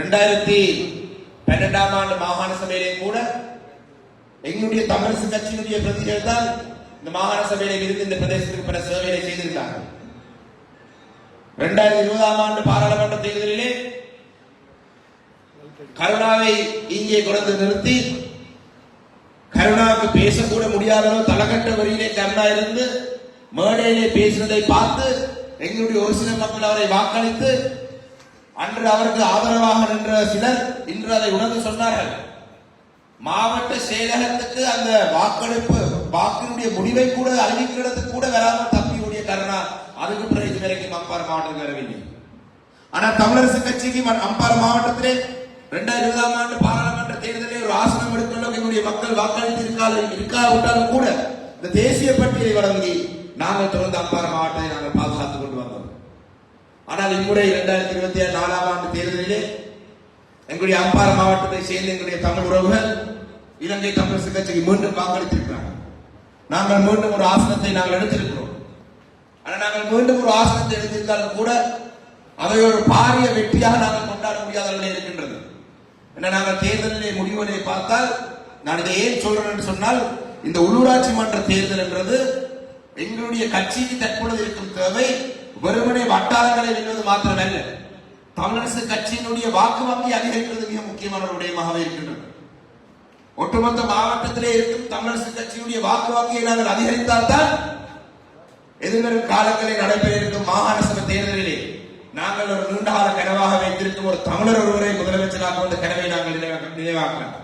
ரெண்டாயிரத்தி பன்னெண்டாம் ஆண்டு மாகாண சபையிலே கூட எங்களுடைய தமிழரசு கட்சியினுடைய பிரதிநிதிகள் தான் இந்த மாகாண சபையில இருந்து இந்த பிரதேசத்துக்கு பல சேவைகளை செய்திருந்தார்கள். இரண்டாயிரத்தி இருபதாம் ஆண்டு பாராளுமன்ற தேர்தலிலே கருணாவை இங்கே கொண்டு நிறுத்தி கருணாவுக்கு பேசக்கூட முடியாத அளவு தலகட்ட வரியிலே கருணா இருந்து மேடையிலே பேசினதை பார்த்து எங்களுடைய ஒரு சில மக்கள் அவரை வாக்களித்து அன்று அவருக்கு ஆதரவாக நின்ற சிலர் இன்று அதை உணர்ந்து சொன்னார்கள். மாவட்ட செயலகத்துக்கு அந்த வாக்கெடுப்பு வாக்கினுடைய முடிவை கூட அறிவிக்கிறதுக்கு கூட வராமல் தப்பி ஓடிய கருணா அதுக்கு பிறகு இதுவரைக்கும் அம்பாறை மாவட்டத்துக்கு வரவில்லை. ஆனா தமிழரசு கட்சிக்கு அம்பாறு மாவட்டத்திலே ரெண்டாயிரத்தி இருபதாம் ஆண்டு பாராளுமன்ற தேர்தலில் ஒரு ஆசனம் எடுத்துள்ள எங்களுடைய மக்கள் வாக்களித்து இருக்காது இருக்காவிட்டாலும் கூட இந்த தேசிய பட்டியலை வழங்கி நாங்கள் தொடர்ந்து அம்பாறு மாவட்டத்தை நாங்கள் ஆனால் இம்முறை இரண்டாயிரத்தி இருபத்தி நாலாம் ஆண்டு தேர்தலிலே எங்களுடைய அம்பாறை மாவட்டத்தை சேர்ந்த எங்களுடைய தமிழ் உறவுகள் இலங்கை தமிழரசு கட்சிக்கு மீண்டும் வாக்களித்திருக்கிறார்கள் நாங்கள் மீண்டும் ஒரு ஆசனத்தை நாங்கள் எடுத்திருக்கிறோம். ஆனால் நாங்கள் மீண்டும் ஒரு ஆசனத்தை எடுத்திருந்தாலும் கூட அதை ஒரு பாரிய வெற்றியாக நாங்கள் கொண்டாட முடியாத நிலை இருக்கின்றது. என்ன நாங்கள் தேர்தலிலே முடிவுகளை பார்த்தால் நான் இதை ஏன் சொல்றேன் என்று சொன்னால் இந்த உள்ளூராட்சி மன்ற தேர்தல் என்றது எங்களுடைய கட்சிக்கு தற்பொழுது இருக்கும் தேவை வெறுமனை வட்டாரங்களை வெல்வது மாத்திரமல்ல. தமிழரசு கட்சியினுடைய வாக்கு வங்கி அதிகரிக்கிறது மிக முக்கியமான ஒரு விடயமாகவே இருக்கின்றது. ஒட்டுமொத்த மாவட்டத்திலே இருக்கும் தமிழரசு கட்சியுடைய வாக்கு வங்கியை நாங்கள் அதிகரித்தால் தான் எதிர்வரும் காலங்களில் நடைபெற இருக்கும் மாகாண சபை தேர்தலிலே நாங்கள் ஒரு நீண்டகால கனவாக வைத்திருக்கும் ஒரு தமிழர் ஒருவரை முதலமைச்சராக கொண்ட கனவை நாங்கள் நினைவா- நினைவாக்கலாம்